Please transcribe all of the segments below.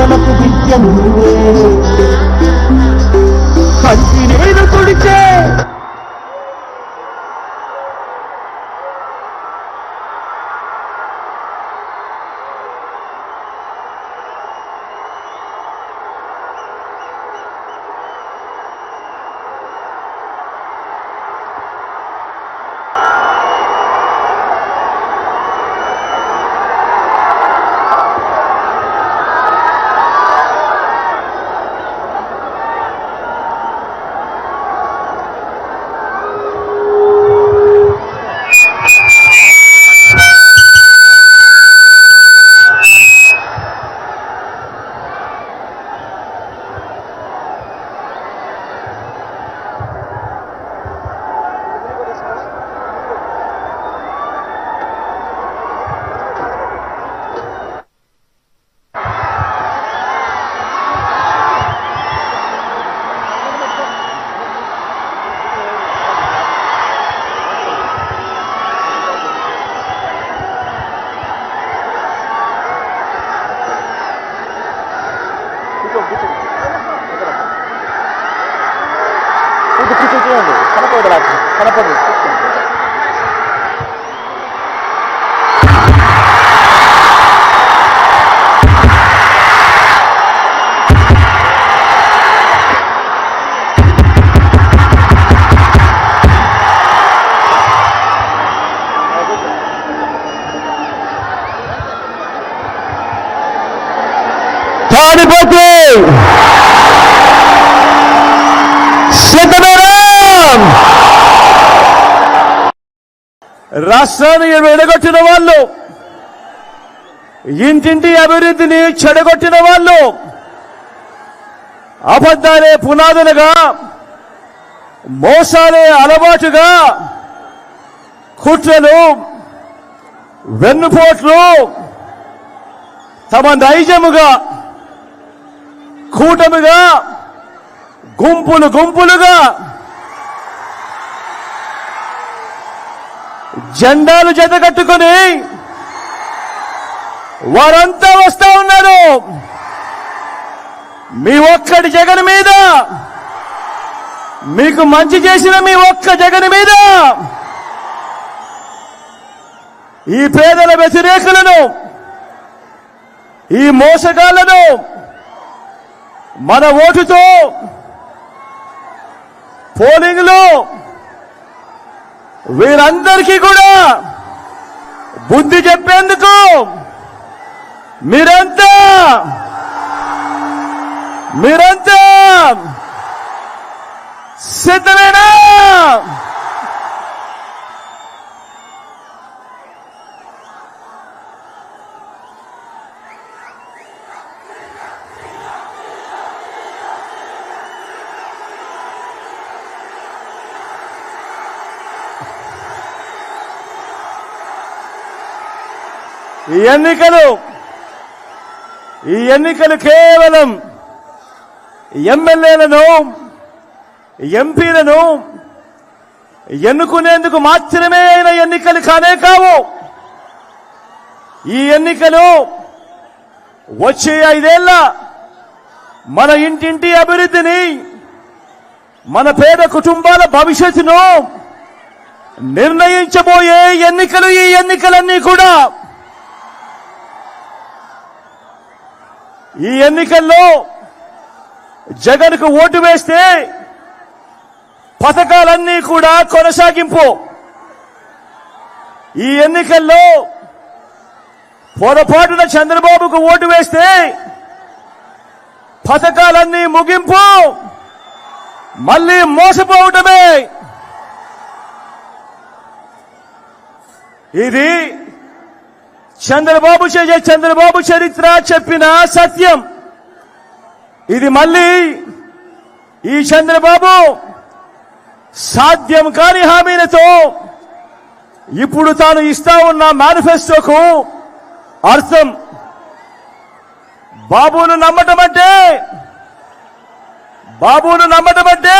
పేదలకు విద్య తాడిపత్రి సిద్ధమేరాం రాష్ట్రాన్ని విడగొట్టిన వాళ్ళు ఇంటింటి అభివృద్ధిని చెడగొట్టిన వాళ్ళు అబద్ధాలే పునాదులుగా మోసాలే అలవాటుగా కుట్రలు వెన్నుపోట్లు తమ నైజముగా కూటమిగా గుంపులు గుంపులుగా జెండాలు జతకట్టుకుని వారంతా వస్తా ఉన్నారు. మీ ఒక్కటి జగన్ మీద మీకు మంచి చేసిన మీ ఒక్క జగన్ మీద ఈ పేదల వ్యతిరేకులను ఈ మోసగాళ్ళను మన ఓటుతో పోలింగ్లో వీరందరికీ కూడా బుద్ధి చెప్పేందుకు మీరంతా మీరంతా సిద్ధమేనా? ఈ ఎన్నికలు ఈ ఎన్నికలు కేవలం ఎమ్మెల్యేలను ఎంపీలను ఎన్నుకునేందుకు మాత్రమే అయిన ఎన్నికలు కానే కావు. ఈ ఎన్నికలు వచ్చే ఐదేళ్ళ మన ఇంటింటి అభివృద్ధిని మన పేద కుటుంబాల భవిష్యత్తును నిర్ణయించబోయే ఎన్నికలు ఈ ఎన్నికలన్నీ కూడా ఈ ఎన్నికల్లో జగన్కు ఓటు వేస్తే పథకాలన్నీ కూడా కొనసాగింపు. ఈ ఎన్నికల్లో పొరపాటున చంద్రబాబుకు ఓటు వేస్తే పథకాలన్నీ ముగింపు. మళ్ళీ మోసపోవటమే. ఇది చంద్రబాబు చేసే చంద్రబాబు చరిత్ర చెప్పిన సత్యం. ఇది మళ్ళీ ఈ చంద్రబాబు సాధ్యం కాని హామీలతో ఇప్పుడు తాను ఇస్తా ఉన్న మేనిఫెస్టోకు అర్థం. బాబును నమ్మటం అంటే బాబును నమ్మటం అంటే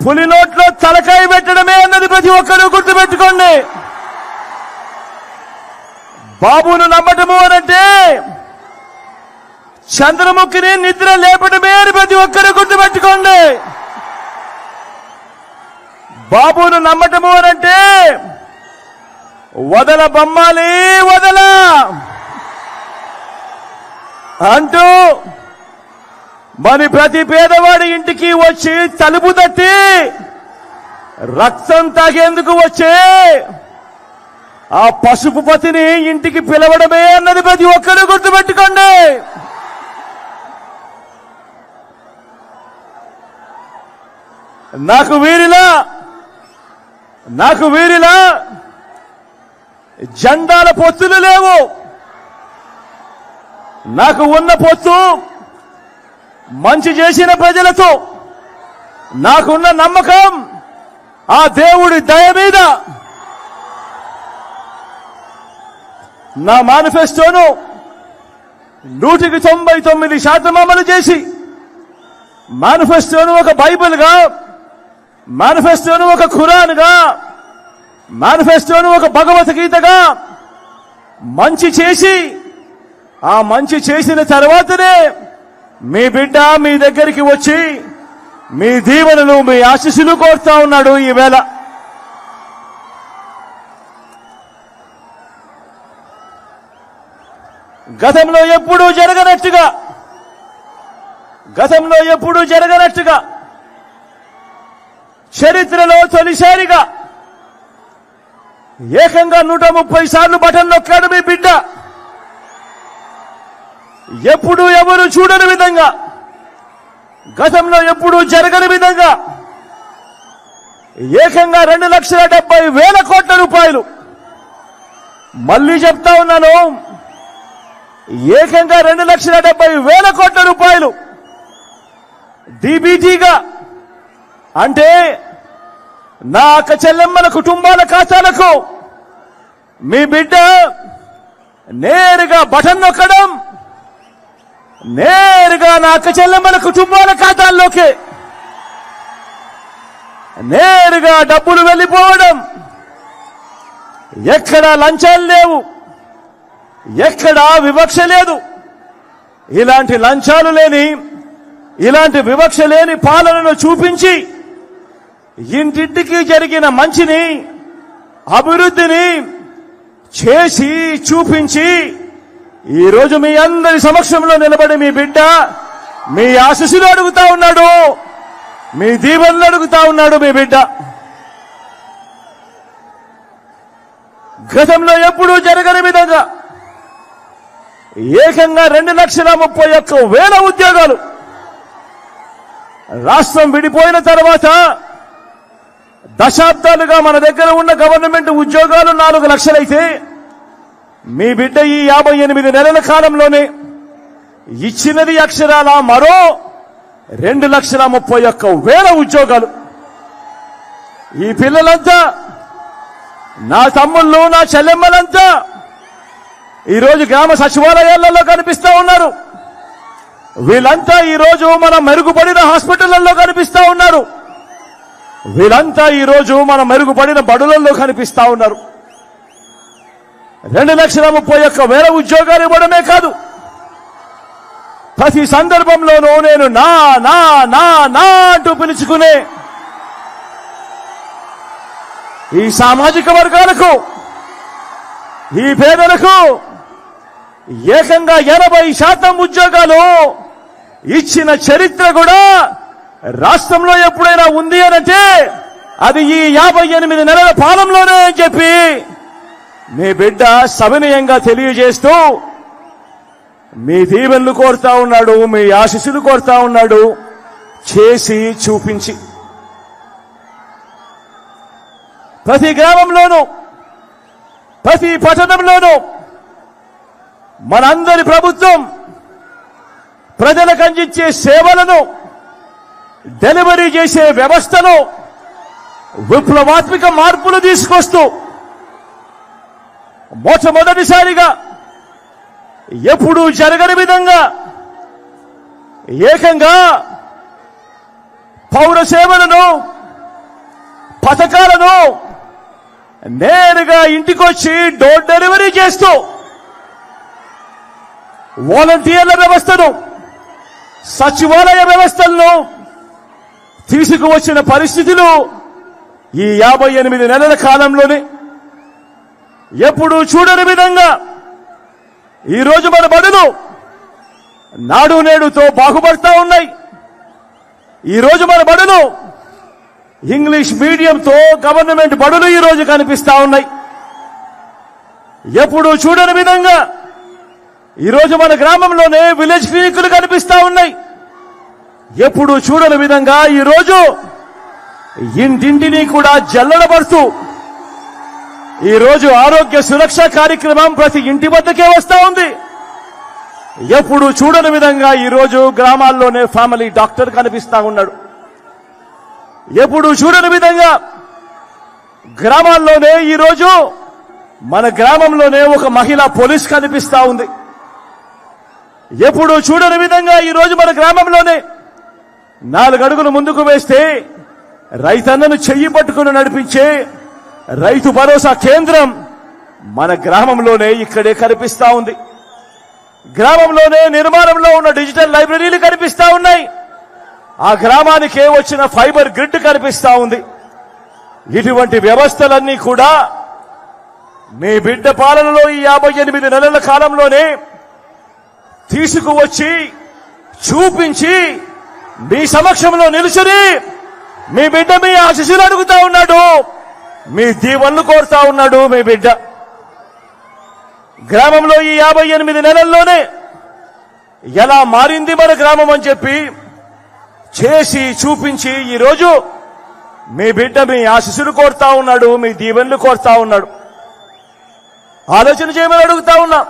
పులి నోట్లో తలకాయ పెట్టడమే అన్నది ప్రతి ఒక్కరూ గుర్తుపెట్టుకోండి. బాబును నమ్మటము అనంటే చంద్రముఖిని నిద్ర లేపటమే అని ప్రతి ఒక్కరు గుర్తుపెట్టుకోండి. బాబును నమ్మటము అనంటే వదల బొమ్మాలి వదల అంటూ మరి ప్రతి పేదవాడి ఇంటికి వచ్చి తలుపు తట్టి రక్తం తాగేందుకు వచ్చే ఆ పసుపు పతిని ఇంటికి పిలవడమే అన్నది ప్రతి ఒక్కరు గుర్తుపెట్టుకోండి. నాకు వీరిలా నాకు వీరిలా జెండాల పొత్తులు లేవు. నాకు ఉన్న పొత్తు మంచి చేసిన ప్రజలతో నాకున్న నమ్మకం ఆ దేవుడి దయ మీద. నా మేనిఫెస్టోను నూటికి తొంభై తొమ్మిది శాతం అమలు చేసి మేనిఫెస్టోను ఒక బైబిల్గా మేనిఫెస్టోను ఒక ఖురాన్గా మేనిఫెస్టోను ఒక భగవద్గీతగా మంచి చేసి ఆ మంచి చేసిన తర్వాతనే మీ బిడ్డ మీ దగ్గరికి వచ్చి మీ దీవెనలు మీ ఆశీస్సులు కోరుతా ఉన్నాడు ఈవేళ. గతంలో ఎప్పుడూ జరగనట్టుగా గతంలో ఎప్పుడూ జరగనట్టుగా చరిత్రలో తొలిసారిగా ఏకంగా నూట ముప్పై సార్లు బటన్ నొక్కాడు మీ బిడ్డ. ఎప్పుడు ఎవరు చూడని విధంగా గతంలో ఎప్పుడు జరగని విధంగా ఏకంగా రెండు లక్షల డెబ్బై వేల కోట్ల రూపాయలు. మళ్ళీ చెప్తా ఉన్నాను ఏకంగా రెండు లక్షల డెబ్బై వేల కోట్ల రూపాయలు డీబీటీగా అంటే నా అక్క చెల్లెమ్మల కుటుంబాల ఖాతాలకు మీ బిడ్డ నేరుగా బటన్ నొక్కడం నేరుగా నా అక్క చెల్లెమ్మల కుటుంబాల ఖాతాల్లోకి నేరుగా డబ్బులు వెళ్ళిపోవడం ఎక్కడా లంచాలు లేవు. ఎక్కడా వివక్ష లేదు. ఇలాంటి లంచాలు లేని ఇలాంటి వివక్ష లేని పాలనను చూపించి ఇంటింటికి జరిగిన మంచిని అభివృద్ధిని చేసి చూపించి ఈరోజు మీ అందరి సమక్షంలో నిలబడి మీ బిడ్డ మీ ఆశీస్సులు అడుగుతా ఉన్నాడు. మీ దీవెనలు అడుగుతా ఉన్నాడు మీ బిడ్డ. గతంలో ఎప్పుడూ జరగని విధంగా ఏకంగా రెండు లక్షల ముప్పై ఒక్క వేల ఉద్యోగాలు. రాష్ట్రం విడిపోయిన తర్వాత దశాబ్దాలుగా మన దగ్గర ఉన్న గవర్నమెంట్ ఉద్యోగాలు నాలుగు లక్షలైతే మీ బిడ్డ ఈ యాభై ఎనిమిది నెలల కాలంలోనే ఇచ్చినది అక్షరాల మరో రెండు లక్షల ముప్పై ఒక్క వేల ఉద్యోగాలు. ఈ పిల్లలంతా నా తమ్ముళ్ళు నా చెల్లెమ్మలంతా ఈరోజు గ్రామ సచివాలయాలలో కనిపిస్తూ ఉన్నారు. వీళ్ళంతా ఈరోజు మన మెరుగుపడిన హాస్పిటళ్ళలో కనిపిస్తూ ఉన్నారు. వీళ్ళంతా ఈరోజు మన మెరుగుపడిన బడులలో కనిపిస్తా ఉన్నారు. రెండు లక్షల ముప్పై ఒక్క వేల ఉద్యోగాలు ఇవ్వడమే కాదు. ప్రతి సందర్భంలోనూ నేను నా నా నా నా అంటూ పిలుచుకునే ఈ సామాజిక వర్గాలకు ఈ పేదలకు ఏకంగా ఎనభై శాతం ఉద్యోగాలు ఇచ్చిన చరిత్ర కూడా రాష్ట్రంలో ఎప్పుడైనా ఉంది అనంటే అది ఈ యాభై ఎనిమిది నెలల పాలనలోనే అని చెప్పి మీ బిడ్డ సవినయంగా తెలియజేస్తూ మీ దీవెనలు కోరుతా ఉన్నాడు మీ ఆశీస్సులు కోరుతా ఉన్నాడు చేసి చూపించి. ప్రతి గ్రామంలోనూ ప్రతి పట్టణంలోనూ మనందరి ప్రభుత్వం ప్రజలకు అందించే సేవలను డెలివరీ చేసే వ్యవస్థలో విప్లవాత్మక మార్పులు తీసుకొస్తూ మొట్టమొదటిసారిగా ఎప్పుడూ జరగని విధంగా ఏకంగా పౌర సేవలను పథకాలను నేరుగా ఇంటికొచ్చి డోర్ డెలివరీ చేస్తూ వాలంటీర్ల వ్యవస్థను సచివాలయ వ్యవస్థలను తీసుకువచ్చిన పరిస్థితులు ఈ యాభై ఎనిమిది నెలల కాలంలోనే ఎప్పుడూ చూడని విధంగా ఈరోజు మన బడులు నాడు నేడుతో బాగుపడతా ఉన్నాయి. ఈరోజు మన బడులు ఇంగ్లీష్ మీడియంతో గవర్నమెంట్ బడులు ఈరోజు కనిపిస్తా ఉన్నాయి. ఎప్పుడు చూడని విధంగా ఈరోజు మన గ్రామంలోనే విలేజ్ క్లినిక్లు కనిపిస్తా ఉన్నాయి. ఎప్పుడు చూడని విధంగా ఈరోజు ఇంటింటిని కూడా జల్లడబడుతూ ఈరోజు ఆరోగ్య సురక్ష కార్యక్రమం ప్రతి ఇంటి వద్దకే వస్తా ఉంది. ఎప్పుడు చూడని విధంగా ఈరోజు గ్రామాల్లోనే ఫ్యామిలీ డాక్టర్ కనిపిస్తా ఉన్నాడు. ఎప్పుడు చూడని విధంగా గ్రామాల్లోనే ఈరోజు మన గ్రామంలోనే ఒక మహిళా పోలీస్ కనిపిస్తా ఉంది. ఎప్పుడు చూడని విధంగా ఈరోజు మన గ్రామంలోనే నాలుగు అడుగులు ముందుకు వేస్తే రైతన్నను చెయ్యి పట్టుకుని నడిపించే రైతు భరోసా కేంద్రం మన గ్రామంలోనే ఇక్కడే కనిపిస్తా ఉంది. గ్రామంలోనే నిర్మాణంలో ఉన్న డిజిటల్ లైబ్రరీలు కనిపిస్తా ఉన్నాయి. ఆ గ్రామానికే వచ్చిన ఫైబర్ గ్రిడ్ కనిపిస్తా ఉంది. ఇటువంటి వ్యవస్థలన్నీ కూడా మీ బిడ్డ పాలనలో ఈ యాభై ఎనిమిది నెలల కాలంలోనే తీసుకువచ్చి చూపించి మీ సమక్షంలో నిలుచుని మీ బిడ్డ మీ ఆశీస్సులు అడుగుతా ఉన్నాడు. మీ దీవెనలు కోరుతా ఉన్నాడు మీ బిడ్డ. గ్రామంలో ఈ యాభై ఎనిమిది నెలల్లోనే ఎలా మారింది మన గ్రామం అని చెప్పి చేసి చూపించి ఈరోజు మీ బిడ్డ మీ ఆశీస్సులు కోరుతా ఉన్నాడు మీ దీవెనలు కోరుతా ఉన్నాడు. ఆలోచన చేయమని అడుగుతా ఉన్నా.